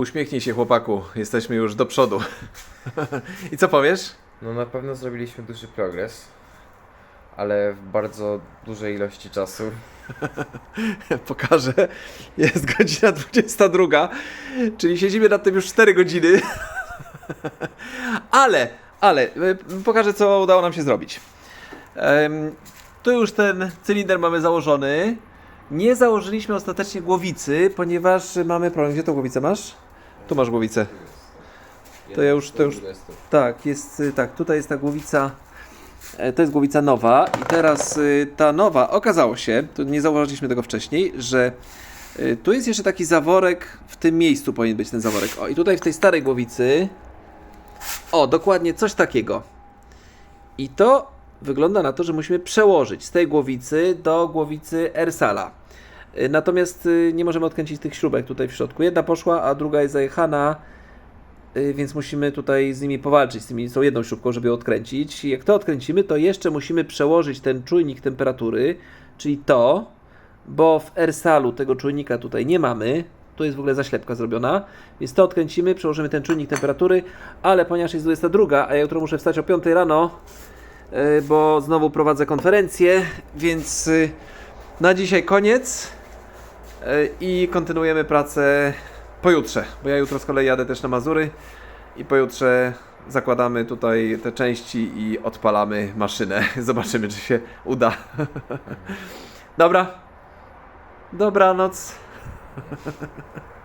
Uśmiechnij się chłopaku, jesteśmy już do przodu. I co powiesz? No na pewno zrobiliśmy duży progres, ale w bardzo dużej ilości czasu. Pokażę. Jest godzina 22, czyli siedzimy nad tym już 4 godziny. Ale, ale, y, pokażę co udało nam się zrobić. Tu już ten cylinder mamy założony. Nie założyliśmy ostatecznie głowicy, ponieważ mamy problem. Gdzie tą głowicę masz? Tu masz głowicę. To ja już- to już- Tak, jest y, tak, tutaj jest ta głowica. e, To jest głowica nowa i teraz y, ta nowa okazało się, to nie zauważyliśmy tego wcześniej, że y, tu jest jeszcze taki zaworek, w tym miejscu powinien być ten zaworek. O i tutaj w tej starej głowicy o, dokładnie coś takiego. I to wygląda na to, że musimy przełożyć z tej głowicy do głowicy Ersala. Y, Natomiast y, nie możemy odkręcić tych śrubek tutaj w środku. Jedna poszła, a druga jest zajechana. Y, więc musimy tutaj z nimi powalczyć, z tymi, z tą jedną śrubką, żeby ją odkręcić. Jak to odkręcimy, to jeszcze musimy przełożyć ten czujnik temperatury, czyli to, bo w Ersalu tego czujnika tutaj nie mamy. Tu jest w ogóle zaślepka zrobiona, więc to odkręcimy, przełożymy ten czujnik temperatury, ale ponieważ jest 22, a ja jutro muszę wstać o 5 rano, bo znowu prowadzę konferencję, więc na dzisiaj koniec i kontynuujemy pracę pojutrze, bo ja jutro z kolei jadę też na Mazury i pojutrze zakładamy tutaj te części i odpalamy maszynę. Zobaczymy, czy się uda. Dobra. Dobranoc.